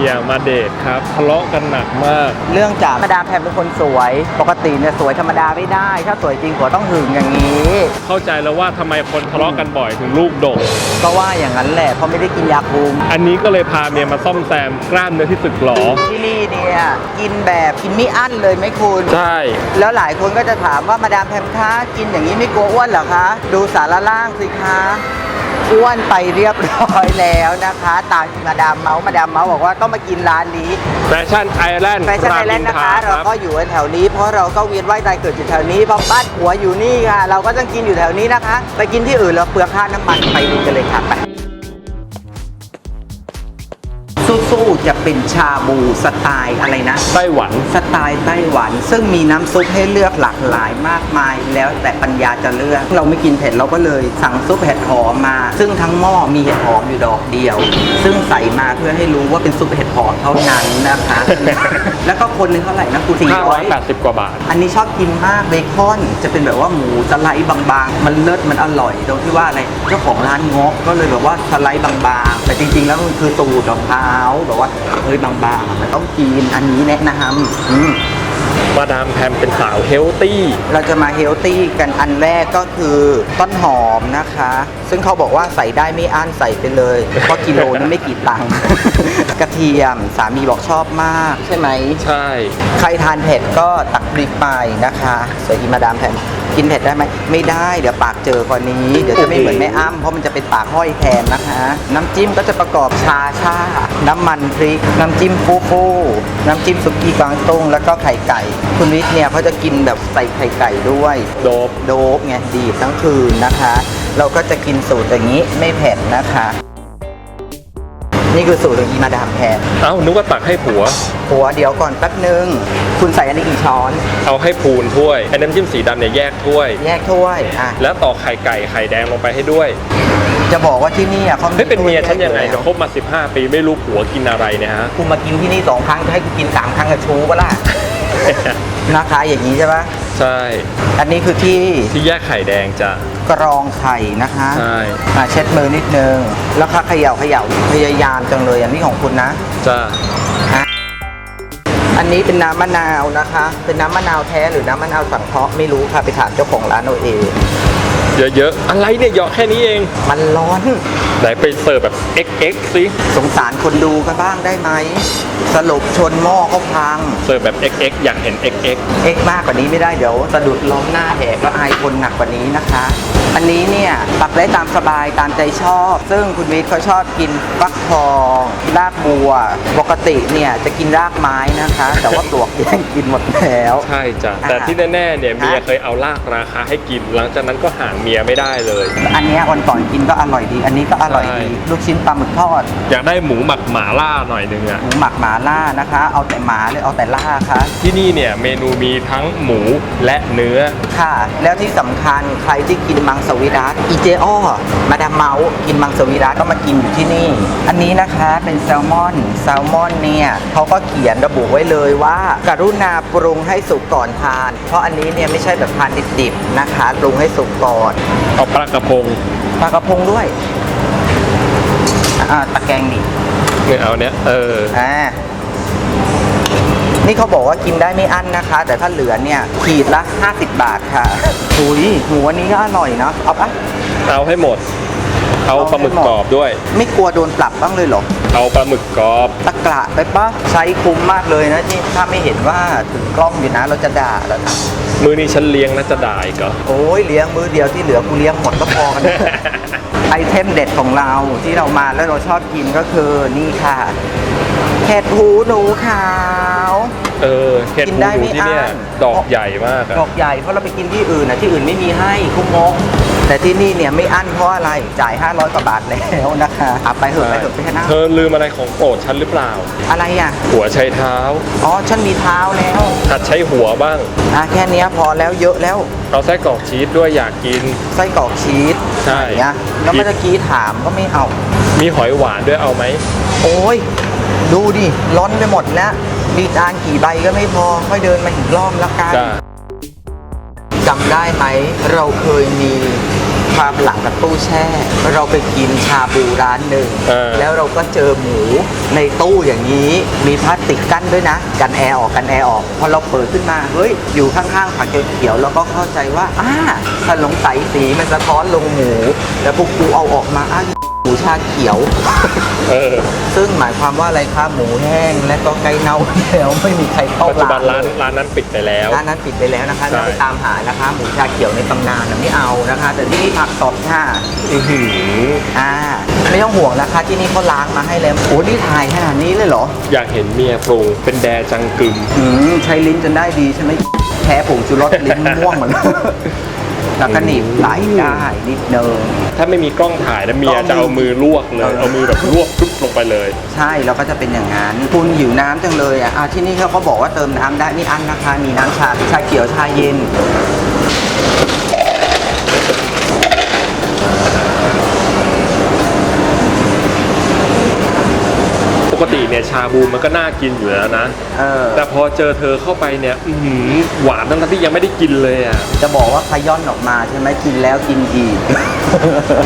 มียมาเดทครับทะเลาะกันหนักมาก เรื่องจากมาดามแพมเป็นคนสวย ปกติเนี่ยสวยธรรมดาไม่ได้ ถ้าสวยจริงผัวต้องหึงอย่างนี้ เข้าใจแล้วว่าทำไมคนทะเลาะกันบ่อยถึงลูกดก ก็ว่าอย่างนั้นแหละเพราะไม่ได้กินยาคุม อันนี้ก็เลยพาเมียมาซ่อมแซมกล้ามเนื้อที่สึกหรอ ที่นี่เนี่ยกินแบบกินไม่อั้นเลยไหมคุณ ใช่ แล้วหลายคนก็จะถามว่ามาดามแพมคะกินอย่างนี้ไม่กลัวอ้วนเหรอคะ ดูสารล่างสิคะ อ้วนไปเรียบร้อยแล้วนะคะ ตามที่มาดามเมาส์มาดามเมาส์บอกว่าต้องมากินร้านนี้แฟชั่นไอแลนด์แฟชั่นไอแลนด์นะคะ เราก็อยู่แถวนี้ เพราะเราก็เวียนว่ายตายเกิดอยู่แถวนี้เพราะบ้านหัวอยู่นี่ค่ะ เราก็ต้องกินอยู่แถวนี้นะคะ ไปกินที่อื่นเราเปลืองค่าน้ำมันไปดูกันเลยค่ะไป สู้ๆจะเป็นชาบูสไตล์อะไรนะ ไต้หวัน สไตล์ไต้หวัน ซึ่งมีน้ำซุปให้เลือกหลากหลายมากมาย แล้วแต่ปัญญาจะเลือก เราไม่กินเผ็ดเราก็เลยสั่งซุปเห็ดหอมมา ซึ่งทั้งหม้อมีเห็ดหอมอยู่ดอกเดียว ซึ่งใส่มาเพื่อให้รู้ว่าเป็นซุปเห็ดหอมเท่านั้นนะคะ แล้วก็คนหนึงเท่าไหร่นะคุณสี่ร้อย580กว่าบาท อันนี้ชอบกินมากเบคอนจะเป็นแบบว่าหมูสไลด์บางๆ มันเลิศมันอร่อยตรงที่ว่าอะไรเจ้าของร้านงกก็เลยแบบว่าสไลด์บางๆ แต่จริงๆแล้วมันคือสูตรของเขาแบบว่าเฮ้ยบางๆมันต้องกินอันนี้แนะนำอืม มาดามแพมเป็นสาวเฮลตี้ เราจะมาเฮลตี้กันอันแรกก็คือต้นหอมนะคะ ซึ่งเขาบอกว่าใส่ได้ไม่อั้นใส่ไปเลย เพราะกิโลนึงไม่กี่ตังค์ กระเทียมสามีบอกชอบมากใช่ไหม ใช่ ใครทานเผ็ดก็ตักพริกไปนะคะสวยอีมาดามแพม กินเผ็ดได้ไหมไม่ได้เดี๋ยวปากเจอกว่านี้ เดี๋ยวจะไม่เหมือนแม่อ้ำเพราะมันจะเป็นปากห้อยแทนนะคะ น้ำจิ้มก็จะประกอบชาชา น้ำมันพริก น้ำจิ้มฟูฟูน้ำจิ้มสุกี้กวางตุ้งแล้วก็ไข่ไก่ คุณวิทย์เนี่ยเขาจะกินแบบใส่ไข่ไก่ด้วยโดบโดบไงดีบทั้งคืนนะคะ เราก็จะกินสูตรอย่างนี้ไม่เผ็ดนะคะ นี่คือสูตรของอีมาดามแพมเอ้านึกว่าตักให้ผัว หัวเดี๋ยวก่อนแป๊บนึง คุณใส่อันนี้กี่ช้อน เอาให้พูนถ้วยไอ้น้ำจิ้มสีดำเนี่ยแยกถ้วย แยกถ้วย อะ แล้วต่อกไข่ไก่ไข่แดงลงไปให้ด้วยจะบอกว่าที่นี่อะเขาเฮ้ยเป็นเมียฉันยังไงถ้วเนี่ยคบมา 15 ปีไม่รู้ผัวกินอะไรเนี่ยฮะกูมากินที่นี่สองครั้งจะให้กูกินสามครั้งกับชูปะล่ะ นะคะอย่างนี้ใช่ปะ ใช่ อันนี้คือที่ที่แยกไข่แดงจ้ะกรองไข่นะคะใช่อะเช็ดมือนิดนึง แล้วค่ะเขย่าเขย่าพยายามจังเลยอันนี้ของคุณนะ จ้าอันนี้เป็นน้ำมะนาวนะคะ เป็นน้ำมะนาวแท้หรือน้ำมะนาวสังเคราะห์ไม่รู้ค่ะไปถามเจ้าของร้านเอาเองเยอะๆอะไรเนี่ยเหยาะแค่นี้เอง มันร้อน ไหนไปเสิร์ฟแบบ XX สิสงสารคนดูกันบ้างได้ไหม สรุปชนหม้อก็พัง เสิร์ฟแบบ XX อยากเห็น XX เอ็กมากกว่านี้ไม่ได้เดี๋ยวสะดุดล้มหน้าแหกแล้วอายคนหนักกว่านี้นะคะ อันนี้เนี่ยตักได้ตามสบายตามใจชอบ ซึ่งคุณวิทย์เขาชอบกินฟักทองรากบัว ปกติเนี่ยจะกินรากไม้นะคะ แต่ว่าปลวกแย่งกินหมดแล้ว ใช่จ้ะ แต่ที่แน่ๆเนี่ยเมียเคยเอาลากราคาให้กิน หลังจากนั้นก็ห่างเมียไม่ได้เลย อันเนี้ยวันก่อนกินก็อร่อยดี อันนี้ก็อร่อยดีใช่ลูกชิ้นปลาหมึกทอด อยากได้หมูหมักหมาล่าหน่อยหนึงอะหมูหมักหมาล่านะคะ เอาแต่หมาเลยเอาแต่ล่าค่ะที่นี่เนี่ยเมนูมีทั้งหมูและเนื้อ ค่ะ แล้วที่สำคัญใครที่กินมังสวิรัตอีเจอ้อมาดามเมาส์กินมังสวิรัตก็มากินอยู่ที่นี่ อันนี้นะคะเป็นแซลมอน แซลมอนเนี่ยเขาก็เขียนระบุไว้เลยว่า กรุณาปรุงให้สุกก่อนทาน เพราะอันนี้เนี่ยไม่ใช่แบบทานดิบๆนะคะ ปรุงให้สุกก่อน เอาปลากระพงปลากระพงด้วย อ่าตะแกรงนี่เนี่ยเอาเนี้ยเอออ่านี่เขาบอกว่ากินได้ไม่อั้นนะคะ แต่ถ้าเหลือเนี่ยขีดละ 50 บาทค่ะหุยหมูอันนี้ก็อร่อยเนาะเอาปะเอาให้หมด เอาปลาหมึกกรอบด้วย ไม่กลัวโดนปรับบ้างเลยเหรอ เอาปลาหมึกกรอบ ตะกระไปปะใช้คุ้มมากเลยนะที่ถ้าไม่เห็นว่าถึงกล้องอยู่นะเราจะด่าแล้วนะมือนี้ฉันเลี้ยงนะจะด่าอีกเหรอโอ้ยเลี้ยงมือเดียวที่เหลือกูเลี้ยงหมดก็พอกัน ไอเทมเด็ดของเราที่เรามาแล้วเราชอบกินก็คือนี่ค่ะเห็ดหูหนูขาว เออเห็ดกินหูได้หนูไม่ที่เนี่ยอั้น ดอกใหญ่มากอะดอกใหญ่เพราะเราไปกินที่อื่นนะที่อื่นไม่มีให้คุ้มงกแต่ที่นี่เนี่ยไม่อั้นเพราะอะไรจ่าย 500กว่าบาทแล้วนะคะอะไปเถอะไปเถอะไปเถอะนะเธอลืมอะไรของโปรดฉันหรือเปล่า อะไรอะหัวใช้เท้า อ๋อฉันมีเท้าแล้วหัดใช้หัวบ้าง อะแค่เนี้ยพอแล้วเยอะแล้ว เอาไส้กรอกชีสด้วยอยากกิน ไส้กรอกชีส ใช่ไหนอะแล้วเมื่อกี้ถามก็ไม่เอา มีหอยหวานด้วยเอาไหม โอ้ย ดูดิ ร้อนไปหมดแล้วมีจานกี่ใบก็ไม่พอ ค่อยเดินมาอีกรอบละกันจ้าจำได้ไหม เราเคยมีข ความหลังกับตู้แช่ เราไปกินชาบูร้านหนึ่งเออ แล้วเราก็เจอหมูในตู้อย่างนี้มีพลาสติกกั้นด้วยนะ กันแอร์ออกกันแอร์ออกพอเราเปิดขึ้นมาเฮ้ยอยู่ข้างๆผักเขียวๆแล้วก็เข้าใจว่าอ่าถ้าลงใสสีมันสะท้อนลงหมู แล้วพวกกูเอาออกมาอ้าวหมูชาเขียว เออ ซึ่งหมายความว่าอะไรครับหมูแห้งและก็ไก่เน่าแล้วไม่มีใครเข้าปัจจุบันร้านเลยร้านนั้นปิดไปแล้ว ร้านนั้นปิดไปแล้วนะคะใช่แล้วไปตามหานะคะ หมูชาเขียวในตำนานน่ะไม่เอานะคะ แต่ที่นี่ผักสดค่ะอือหืออ่าไม่ต้องห่วงนะคะที่นี่เขาล้างมาให้แล้วโอ้นี่ถ่ายขนาดนี้เลยเหรอ อยากเห็นเมียปรุงเป็นแดจังกึม อืมใช้ลิ้นจนได้ดีใช่ไหมแพ้ผงชูรสลิ้นม่วงหมดเลย แล้วก็หนีบไหลได้นิดนึงถ้าไม่มีกล้องถ่ายนะเมียกล้องจะเอามือลวกเลยเออเอามือแบบลวกทุบลงไปเลย ใช่เราก็จะเป็นอย่างนั้นคุณหิวน้ำจังเลยอะอะที่นี่เขาก็บอกว่าเติมน้ำได้นี่อันนะคะมีน้ำชาชาเขียวชาเย็น เนี่ยชาบูมันก็น่ากินอยู่แล้วนะ เออ แต่พอเจอเธอเข้าไปเนี่ยอื้อหือหวานทั้งๆที่ยังไม่ได้กินเลยอะ จะบอกว่าขย้อนออกมาใช่ไหมกินแล้วกินอีก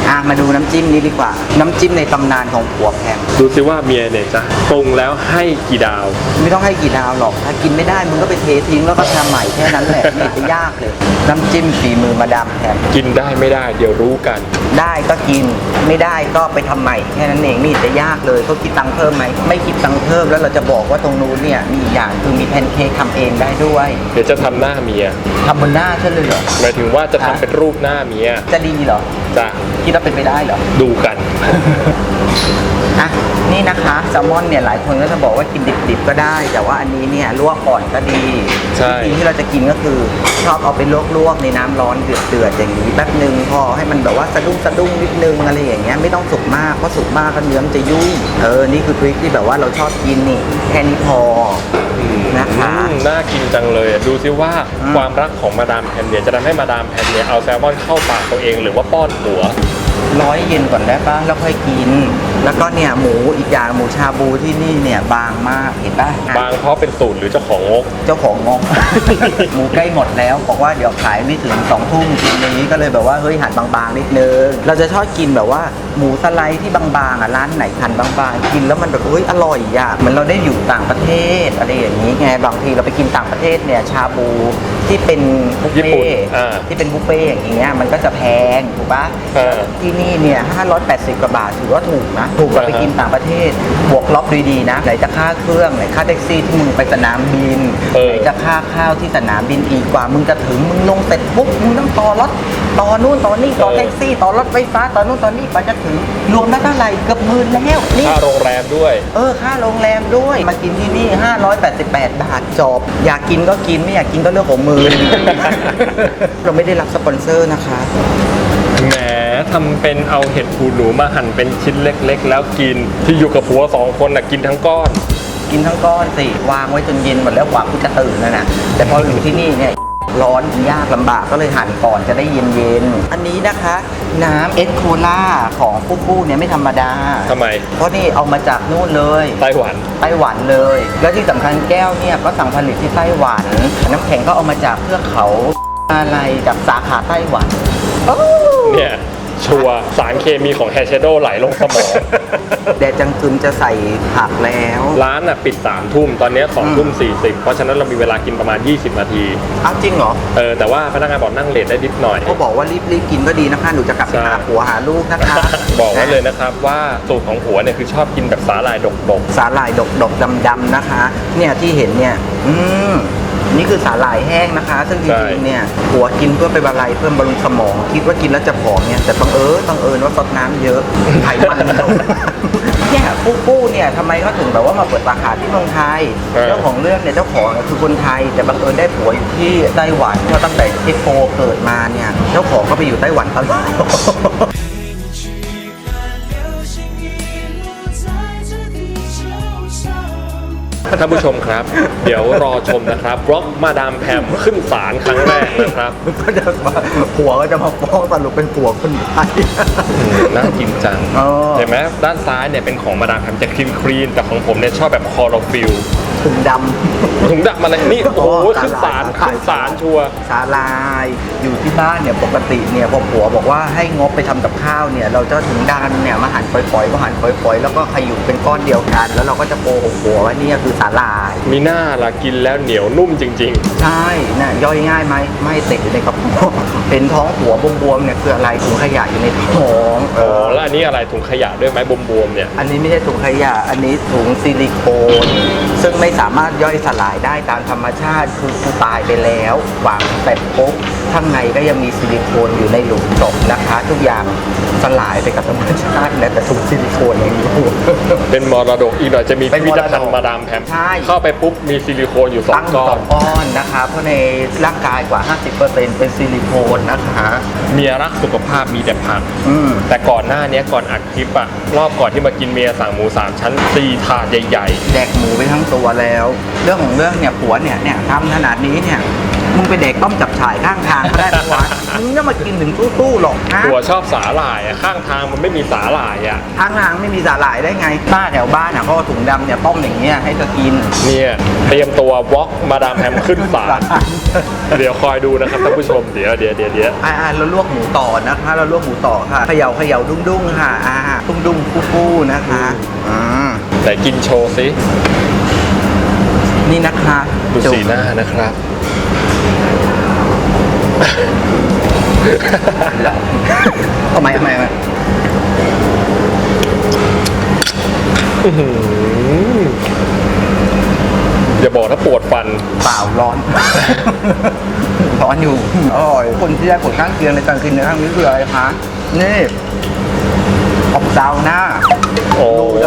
อะมาดูน้ำจิ้มนี้ดีกว่า น้ำจิ้มในตำนานของผัวแพมดูสิว่าเมียเนี่ยจะปรุงแล้วให้กี่ดาว ไม่ต้องให้กี่ดาวหรอก ถ้ากินไม่ได้มึงก็ไปเททิ้งแล้วก็ทำใหม่แค่นั้นแหละไม่จะยากเลย น้ำจิ้มฝีมือมาดามแพมกินได้ไม่ได้เดี๋ยวรู้กัน ได้ก็กินไม่ได้ก็ไปทำใหม่แค่นั้นเองไม่เห็นจะยากเลยเขาคิดตังค์เพิ่มไหมไม่คิดตังค์เพิ่มแล้วเราจะบอกว่าตรงนู้นเนี่ยมีอีกอย่างคือมีแพนเค้กทำเองได้ด้วยเดี๋ยวจะทำหน้าเมียทำบนหน้าฉันเลยเหรอหมายถึงว่าจะทำฮะเป็นรูปหน้าเมียจะดีเหรอจะคิดว่าเป็นไปได้เหรอ ดูกัน อะนี่นะคะแซลมอนเนี่ยหลายคนก็จะบอกว่ากินดิบๆก็ได้ แต่ว่าอันนี้เนี่ยลวกก่อนก็ดีใช่ วิธีที่เราจะกินก็คือชอบเอาไปลวกๆในน้ำร้อนเดือดๆอย่างนี้แป๊บหนึ่งพอให้มันแบบว่าสะดุ้งสะดุ้งนิดนึงอะไรอย่างเงี้ยไม่ต้องสุกมากเพราะสุกมากก็เนื้อมันจะยุ่ยเออนี่คือทริคที่แบบว่าเราชอบกินนี่แค่นี้พอนะคะ อืมน่ากินจังเลยอะดูซิว่าอืม ความรักของมาดามแพมเนี่ยจะทำให้มาดามแพมเนี่ยเอาแซลมอนเข้าปากตัวเองหรือว่าป้อนหัว ร้อยเย็นก่อนได้ปะแล้วค่อยกิน แล้วก็เนี่ยหมูอีกอย่างหมูชาบูที่นี่เนี่ยบางมากเห็นปะบางเพราะเป็นสูตรหรือเจ้าของงก เจ้าของงง หมูใกล้หมดแล้วบอกว่าเดี๋ยวขายไม่ถึงสองทุ่มทีนี้ก็เลยแบบว่าเฮ้ยหั่นบางๆนิดนึงเราจะชอบกินแบบว่าหมูสไลด์ที่บางๆอะร้านไหนหั่นบางๆ กินแล้วมันแบบเฮ้ยอร่อยอะเหมือนเราได้อยู่ต่างประเทศอะไรอย่างนี้ไงบางทีเราไปกินต่างประเทศเนี่ยชาบูที่เป็นบุฟญี่ปุ่นเฟ่ต์อ่าที่เป็นบุฟเฟ่ต์อย่างเงี้ยมันก็จะแพงถูกปะเออที่นี่เนี่ย580กว่าบาทถือว่าถูกนะถูกกว่าไปอ่าฮะกินต่างประเทศบวกลบดีๆนะไหนจะค่าเครื่องไหนค่าแท็กซี่ที่มึงไปสนามบินเออ ไหนจะค่าข้าวที่สนามบินอีกกว่า มึงจะถึงมึงลงเสร็จปุ๊บมึงต้องต่อรถต่อนู่นต่อนี่ต่อแท็กซี่ ต่อรถไฟฟ้าต่อนู่นต่อนี่กว่าจะถึงรวมแล้วเท่าไหร่เกือบหมื่นแล้วนี่ ค่าโรงแรมด้วย เออ ค่าโรงแรมด้วย มากินที่นี่ 588 บาทจบ อยากกินก็กิน ไม่อยากกินก็เรื่องของมือ เราไม่ได้รับสปอนเซอร์นะคะ แหมทำเป็นเอาเห็ดหูหนูมาหั่นเป็นชิ้นเล็กๆ แล้วกินที่อยู่กับผัวสองคนน่ะกินทั้งก้อน กินทั้งก้อนสิ วางไว้จนเย็นหมดแล้วกว่าคุณจะตื่นนะนะแต่พออยู่ที่นี่เนี่ย ร้อนยากลำบากก็เลยหั่นก่อนจะได้เย็นเย็นๆอันนี้นะคะ น้ำเอสโคล่าของปุ๊ปูเนี่ยไม่ธรรมดา ทำไม เพราะนี่เอามาจากนู่นเลยไต้หวัน ไต้หวันเลย แล้วที่สำคัญแก้วเนี่ยก็สั่งผลิตที่ไต้หวัน น้ำแข็งก็เอามาจากเทือกเขาอะไรจากสาขาไต้หวันโอ้เนี่ย ชัวร์สารเคมีของแฮชโดไหลลงสมอง แดดจังกึมจะใส่ผักแล้ว ร้านน่ะปิด3ามทุ่มตอนเนี้สองทุ่มสี่สิบเพราะฉะนั้นเรามีเวลากินประมาณ 20 นาที อ้าวจริงเหรอ เออแต่ว่าพนักงานบอกนั่งเลทได้นิดหน่อยเขาบอกว่ารีบๆกินก็ดีนะคะ หนูจะกลับไปใช่หาผัวหาลูกนะคะ บอกไว้เลยนะครับว่าสูตรของหัวเนี่ยคือชอบกินแบบสาหร่ายดกสาหร่ายดกดกดำดำๆนะคะ เนี่ยที่เห็นเนี่ย อืม นี่คือสาหร่ายแห้งนะคะ ซึ่งจริงๆเนี่ยผัวกินเพื่อไปบำรุงเพิ่มบำรุงสมอง คิดว่ากินแล้วจะผอมเนี่ยแต่บังเอิญบังเอิญว่าซดน้ำเยอะไขมันเยอะเนี่ยปูปูเนี่ยทำไมเขาถึงแบบว่ามาเปิดสาขาที่เมืองไทยเออ เจ้าของเรื่องเนี่ยเจ้าของเนี่ยคือคนไทย แต่บังเอิญได้ผัวอยู่ที่ไต้หวันเพราะตั้งแต่ที่โฟเกิดมาเนี่ยเจ้าของก็ไปอยู่ไต้หวันตลอด ท่านผู้ชมครับ เดี๋ยวรอชมนะครับบล็อกมาดามแพมขึ้นศาลครั้งแรกนะครับก็จะมาผัวก็จะมาฟ้องสรุปเป็นผัวคนไทยอืมน่ากินจังเออเห็นไหมด้านซ้ายเนี่ยเป็นของมาดามแพมจะคลีนคลีนๆแต่ของผมเนี่ยชอบแบบคอร์ฟิล ถุงดำถุงดักมาเลยนี่โอ้โหอ๋อขึ้นศาลสาหร่ายขึ้นศาลชัวร์สาลายอยู่ที่บ้านเนี่ยปกติเนี่ยพอผัวบอกว่าให้งบไปทำกับข้าวเนี่ยเราจะถุงดำเนี่ยมาหั่นฝอยๆก็หั่นฝอยๆแล้วก็ขยุเป็นก้อนเดียวกัน แล้วเราก็จะโกหกผัวว่าเนี่ยคือสาลาย มีหน้าละกินแล้วเหนียวนุ่มจริงใช่น่ะย่อยง่ายไหมไม่ติดอยู่ในกระเพาะเป็นท้องผัวบวมๆเนี่ยคืออะไรถุงขยะอยู่ในท้องๆอ๋อแล้วอันนี้อะไรถุงขยะด้วยไหมบวมๆเนี่ยอันนี้ไม่ใช่ถุงขยะอันนี้ถุงซิลิโคนซึ่งไม่สามารถย่อยสลายได้ตามธรรมชาติคือกูตายไปแล้ววางเสร็จปุ๊บข้างในก็ยังมีซิลิโคนอยู่ในหลุมศพนะคะ ทุกอย่างสลายไปกับธรรมชาตินะแต่ถุงซิลิโคนยังอยู่ เป็นมรดกอีกหน่อยจะมีเป็นพิพิธภัณมรดฑ์กมาดามแพมใช่ เข้าไปปุ๊บมีซิลิโคนอยู่สอตั้งงก้อสอนงก้อนนะคะ เพราะในร่างกายกว่า 50%เป็นซิลิโคนนะคะ เมียรักสุขภาพมีแต่ผัก อืม แต่ก่อนหน้านี้ก่อนอัดคลิปอะรอบก่อนที่มากินเมียสั่งหมูสามชั้นสี่ถาดใหญ่ แดกหมูไปทั้งตัวแล้ว เรื่องของเรื่องเนี่ยผัวเนี่ยเนี่ยทำขนาดนี้เนี่ยมึงไปแดกต้มจับฉ่ายข้างทางก็ได้ปะวะมึงจะมากินถึงตู้ๆหรอกนะๆหัวชอบสาหร่ายอะข้างทางมันไม่มีสาหร่ายอะข้างทางไม่มีสาหร่ายได้ไง ป้าแถวบ้านอะเขาเอาถุงดำเนี่ยต้มอย่างเงี้ยให้เธอกินเนี่ยเตรียมตัววอล์กมาดามแพมขึ้นศาลเดี๋ยวคอยดูนะครับท่านผู้ชมเดี๋ยวเดี๋ยวเดี๋ยวเดี๋ยวอ่าเราลวกหมูต่อนะคะเราลวกหมูต่อค่ะเขย่าเขย่าดุ้งดุ้งๆค่ะอ่าดุ้งดุ้งฟูฟูๆนะคะอ่าไหนกินโชว์สิ นี่นะคะดูสีหน้านะครับ ทำไมทำไมทำไมอื้อหืออย่าบอกนะปวดฟัน เปล่าร้อน ร้อนอยู่อร่อยคนที่ได้ผลข้างเคียงในการกินในครั้งนี้คืออะไรคะนี่อบซาวน่าโอ้รูจะ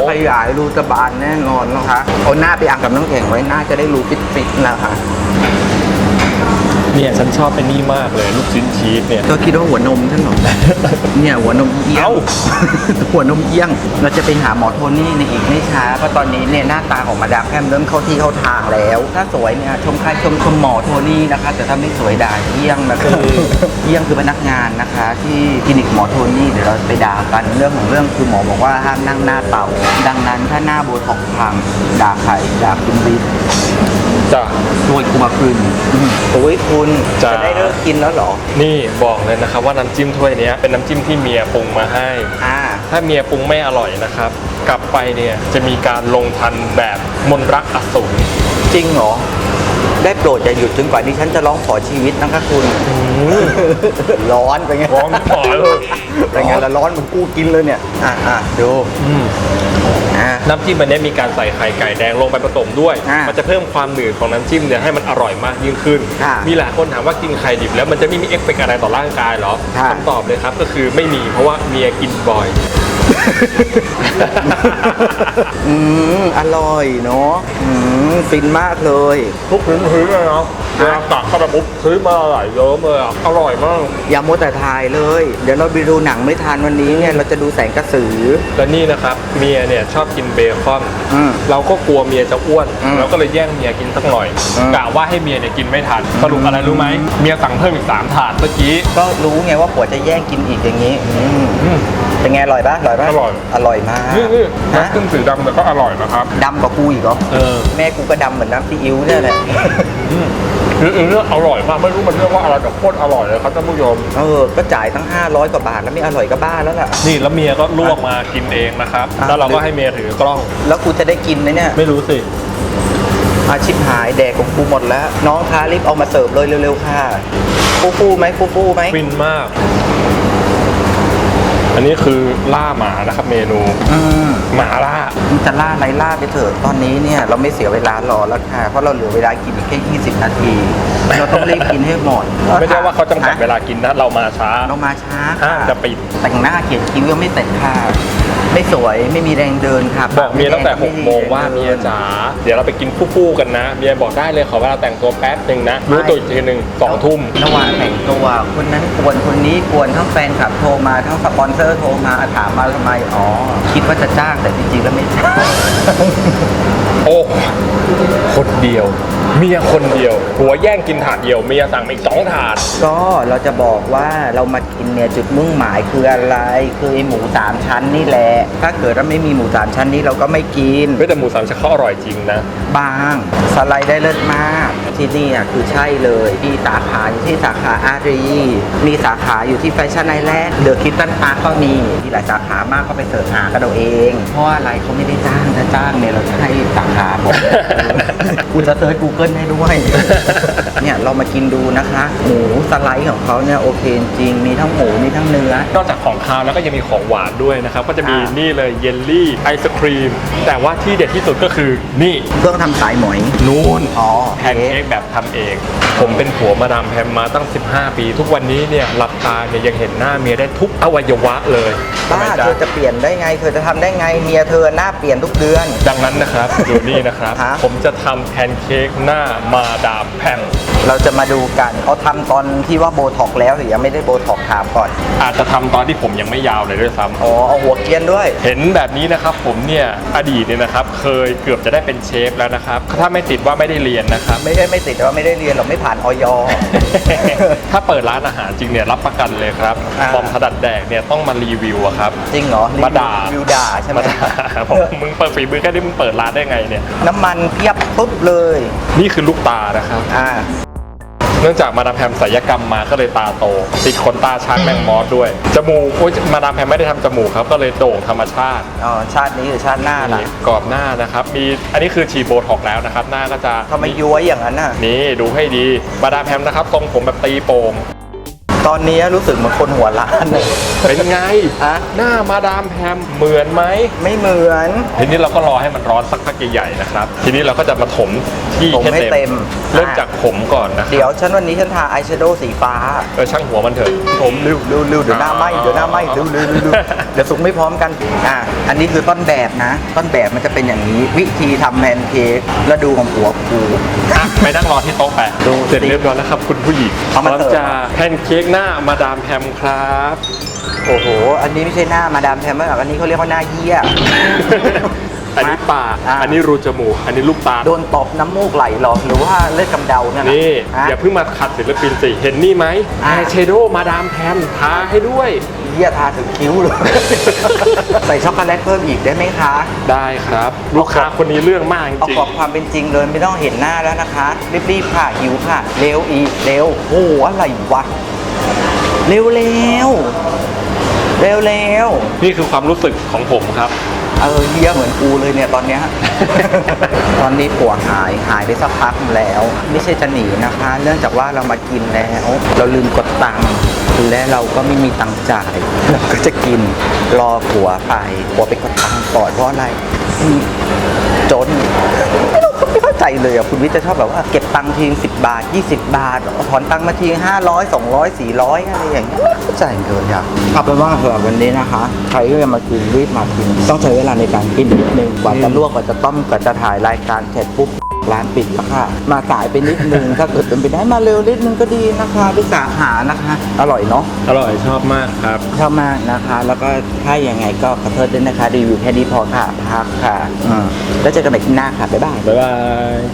ขยายรูตะบานแน่นอนนะคะเอาหน้าไปอ่างกับน้ำแข็งไว้หน้าจะได้รูฟิตๆนะคะ เนี่ยฉันชอบเป็นนี่มากเลยลูกชิ้นชีสเนี่ย ก็คิดว่าหัวนมท่านหรอเนี่ยหัวนมเอี้ยงเอ้า หัวนมเอี้ยง เราจะไปหาหมอโทนี่ในอีกไม่ช้าเพราะตอนนี้เนี่ยหน้าตาของมาดามแพมเริ่มเข้าที่เข้าทางแล้ว ถ้าสวยเนี่ยชมใครชมชมหมอโทนี่นะคะแต่ถ้าไม่สวยด่าเอี้ยงนะคือ เอี้ยงคือพนักงานนะคะ ที่คลินิกหมอโทนี่เดี๋ยวเราไปด่ากันเรื่องของเรื่องคือหมอบอกว่าห้ามนั่งหน้าเต่าดังนั้นถ้าหน้าโบท็อกซ์พังด่าใครด่าคุณบิ๊ก จ้ะโดยกูมาคืนโอ้ยคุณจ้ะ จะได้เลิกกินแล้วเหรอ นี่บอกเลยนะครับว่าน้ำจิ้มถ้วยเนี้ยเป็นน้ำจิ้มที่เมียปรุงมาให้ อ่า ถ้าเมียปรุงไม่อร่อยนะครับ กลับไปเนี่ยจะมีการลงทันแบบมนต์รักอสูรจริงเหรอ ได้โปรดอย่าหยุดจนกว่านี้ฉันจะร้องขอชีวิตนะคะคุณ ร้อนเป็นไงร้อนขอเลยเป็นไงละร้อนเหมือนกูกินเลยเนี่ย อะอะดูอืมอะ น้ำจิ้มอันเนี้ยมีการใส่ไข่ไก่แดงลงไปผสมด้วย อ่ามัมันจะเพิ่มความหนืดของน้ำจิ้มเนี่ยให้มันอร่อยมากยิ่งขึ้นค่ะมีหลายคนถามว่ากินไข่ดิบแล้วมันจะไม่มีเอฟเฟกต์อะไรต่อร่างกายเหรอค่ะ คำตอบเลยครับก็คือไม่มีเพราะว่าเมียกินบ่อย อืมอร่อยเนาะอืมฟินมากเลย ทุกพื้นพื้นเลยเนาะเวลาตักเข้าไปปุ๊บซื้อมาหลายเยอะเลยอะอร่อยมากอย่ามัวแต่ถ่ายเลย เดี๋ยวเราไปดูหนังไม่ทันวันนี้เนี่ยเราจะดูแสงกระสือ และนี่นะครับ เมียเนี่ยชอบกินเบคอน อืมเราก็กลัวเมียจะอ้วน อืมเราก็เลยแย่งเมียกินสักหน่อยอืม กะว่าให้เมียเนี่ยกินไม่ทันสรุปอะไรรู้ไหมเมียสั่งเพิ่มอีกสามถาดเมื่อกี้ก็รู้ไงว่าผัวจะแย่งกินอีกอย่างนี้อืมอืมเป็นไงอร่อยปะอร่อยปะ อร่อยอร่อยมากนี่นี่ฮะน้ำขึ้นสีดำแต่ก็อร่อยนะครับ ดำกว่ากูอีกเหรอเออ แม่กูก็ดำเหมือนน้ำซีอิ๊วเนี่ยแหละ คือเรื่องอร่อยมากไม่รู้มันเรียกว่าอะไรแต่โคตรอร่อยเลยครับท่านผู้ชมเออ ก็จ่ายตั้ง 500 กว่าบาทแล้วไม่อร่อยก็บ้าแล้วล่ะ นี่แล้วเมียก็ลวกมากินเองนะครับ อะ แล้วเราก็ให้เมียถือกล้อง แล้วกูจะได้กินไหมเนี่ยไม่รู้สิ อาชิบหายแดกของกูหมดแล้ว น้องคะรีบเอามาเสิร์ฟเลยเร็วๆค่ะฟูฟูไหมฟูฟูไหมฟินมาก อันนี้คือล่าหมานะครับเมนูอืมหมาล่ามึงจะล่าอะไรล่าไปเถอะตอนนี้เนี่ยเราไม่เสียเวลารอแล้วค่ะ เพราะเราเหลือเวลากินอีกแค่ 20 นาที เราต้องรีบกินให้หมดไม่ใช่ว่าเขาจำกัดเวลากินนะ เรามาช้าเรามาช้าห้าค่ะงจะปิดแต่งหน้าเขียนคิ้วยังไม่เสร็จค่ะ ไม่สวยไม่มีแรงเดินค่ะบอกเมียตั้งแต่ไ6โมงว่าเมียจ๋าเดี๋ยวเราไปกินฟู่ๆกันนะ เมียบอกได้เลยขอเวลาแต่งตัวแป๊บหนึ่งนะรู้ตัวอีกทีหนึ่งสองทุ่มระหว่างแต่งตัวคนนั้นกวนคนนี้กวนทั้งแฟนคลับโทรมาทั้งสปอนเซอร์โทรมาถามมาทำไมอ๋อคิดว่าจะจ้างแต่จริงๆแล้วไม่จ้างโอ้คนเดียว เมียคนเดียว หัวแย่งกินถาดเดียวเมียสั่งมาอีกสองถาด ก็เราจะบอกว่าเรามากินเนี่ยจุดมุ่งหมายคืออะไร คือไอหมูสามชั้นนี่แหละถ้าเกิดว่าไม่มีหมูสามชั้นนี้เราก็ไม่กิน เฮ้ยแต่หมูสามชั้นเขาอร่อยจริงนะ บาง สไลด์ได้เลิศมาก ที่นี่อะคือใช่เลยมีสาขาอยู่ที่สาขาอารี มีสาขาอยู่ที่แฟชั่นไอแลนด์เดอะคิตตันพาร์คก็มีมีหลายสาขามากก็ไปเสิร์ชหากันเอาเอง เพราะว่าอะไรเขาไม่ได้จ้างถ้าจ้างเนี่ยเราจะให้สาขาผมคุณจะเซิร์ช Google ให้ด้วย เนี่ยเรามากินดูนะคะ หมูสไลด์ของเขาเนี่ยโอเคจริงมีทั้งหมูมีทั้งเนื้อ นอกจากของคาวแล้วก็ยังมีของหวานด้วยนะครับ ก็จะมีอ่านี่ นี่เลยเยลลี่ไอศครีม แต่ว่าที่เด็ดที่สุดก็คือนี่เครื่องทำสายหมอยนูนอ๋อแพนเค้กแบบทำเอง ผมเป็นผัวมาดามแพมมาตั้ง 15 ปี ทุกวันนี้เนี่ยหลับตาเนี่ยยังเห็นหน้าเมียได้ทุกอวัยวะเลยบ้าทำไมเธจ๊ะอจะเปลี่ยนได้ไง เธอจะทำได้ไงเมียเธอหน้าเปลี่ยนทุกเดือน ดังนั้นนะครับดูนี่นะครับฮะผมจะทำแพนเค้กหน้ามาดามแพมเราจะมาดูกันเขาทำตอนที่ว่าโบท็อกแล้วหรือยังไม่ได้โบท็อกถามก่อน อาจจะทำตอนที่ผมยังไม่ยาวเลยด้วยซ้ำอ๋อเอาหัวเกรียนด้วย เห็นแบบนี้นะครับผมเนี่ยอดีตเนี่ยนะครับเคยเกือบจะได้เป็นเชฟแล้วนะครับถ้าไม่ติดว่าไม่ได้เรียนนะครับไม่ได้ไม่ติดว่าไม่ได้เรียนหรอกไม่ผ่านออย ถ้าเปิดร้านอาหารจริงเนี่ยรับประกันเลยครับอ่า บอมถดัดแดกเนี่ยต้องมารีวิวอะครับ จริงเหรอมาด่า วิวด่าใช่ไหมมาด่าผมมึงเปิดฝีมือแค่นี้มึงเปิดร้านได้ไงเนี่ย น้ำมันเพียบปุ๊บเลย นี่คือลูกตานะครับ อ่า เนื่องจากมาดามแพมศัลยกรรมมาก็เลยตาโต ติดขนตาช้างแมงมอสด้วย จมูกโอ้ยมาดามแพมไม่ได้ทำจมูกครับ ก็เลยโด่งธรรมชาติ อ๋อชาตินี้หรือชาติหน้าล่ะนี่กรอบหน้านะครับ มีอันนี้คือฉีดโบท็อกซ์แล้วนะครับ หน้าก็จะทำไมย้วยอย่างนั้นน่ะ นี่ดูให้ดี มาดามแพมนะครับทรงผมแบบตีโป่ง ตอนนี้รู้สึกเหมือนคนหัวล้านเป็นไงฮะหน้ามาดามแพมเหมือนไหม ไม่เหมือน ทีนี้เราก็รอให้มันร้อนสักพักใหญ่ๆนะครับ ทีนี้เราก็จะมาถมที่ถมให้เต็ม เริ่มจากผมก่อนนะครับเดี๋ยวฉันวันนี้ฉันทาอายแชโดว์สีฟ้าเออช่างหัวมันเถอะผมริ้วเร็วเร็วเดี๋ยวหน้าไหมเดี๋ยวหน้าไหมเร็วเร็วเร็วเร็วเดี๋ยวสุกไม่พร้อมกันอะอันนี้คือต้นแบบนะ ต้นแบบมันจะเป็นอย่างนี้ วิธีทำแพนเค้กแล้วดูของผัวกู อะไปนั่งรอที่โต๊ะไปดูสิ เสร็จเรียบร้อยแล้วครับคุณผู้หญิงเอามาพร้อมเสิร์ฟจะแพนเค้กหน้ามาดามแพมครับ โอ้โห อันนี้ไม่ใช่หน้ามาดามแพมเมอร์อันนี้เขาเรียกว่าหน้าเยี่ย อันนี้ปากอะอันนี้รูจมูก อันนี้ลูกตา โดนตบน้ำมูกไหลเหรอหรือว่าเลือดกำเดาเนี่ยนะนี่ฮะ อย่าเพิ่งมาขัดศิลปินสิเห็นนี่ไหมอะแอร์เชโดมาดามแพมทาให้ด้วย เยี่ยทาถึงคิ้วเลย ใส่ช็อกโกแลตเพิ่มอีกได้ไหมคะ ได้ครับ ลูกค้าคนนี้เรื่องมากจเอาริงกรอบความเป็นจริงเลยไม่ต้องเห็นหน้าแล้วนะคะ รีบๆค่ะหิวค่ะ เร็วอีกเร็วโอ้โหอะไรวะ เร็วเร็วเร็วเร็วๆนี่คือความรู้สึกของผมครับ เออเยี่ยเหมือนกูเลยเนี่ยตอนเนี้ย ตอนนี้ผัวหายหายไปสักพักแล้ว ไม่ใช่จะหนีนะคะ เนื่องจากว่าเรามากินแล้ว เราลืมกดตังค์และเราก็ไม่มีตังค์จ่ายเราก็จะกินรอผัวไปผัวไปกดตังค์ก่อนเพราะอะไรอืมจนไม่เข้า ใจเลยอะคุณวิทย์จะชอบแบบว่าเก็บตังค์ทีสิบบาท 20 บาทถอนตังค์มาทีห้าร้อยสองร้อยสี่ร้อยอะไรอย่างเงี้ยไม่เข้าใจเลยอะเอาเป็นว่าสำหรับวันนี้นะคะ ใครก็จะมากินรีบมากิน ต้องใช้เวลาในการกินนิดนึงกว่าจะลวกกว่าจะต้มกว่าจะถ่ายรายการเสร็จปุ๊บ ร้านปิดแล้วค่ะ มาสายไปนิดนึง ถ้าเกิดเป็นไปได้มาเร็วนิดนึงก็ดีนะคะทุกสาขานะคะ อร่อยเนาะอร่อยชอบมากครับชอบมากนะคะ แล้วก็ถ้ายังไงก็ขอโทษด้วยนะคะรีวิวแค่นี้พอค่ะพักค่ะอืมแล้วเจอกันใหม่คลิปหน้าค่ะบ๊ายบาย บ๊ายบาย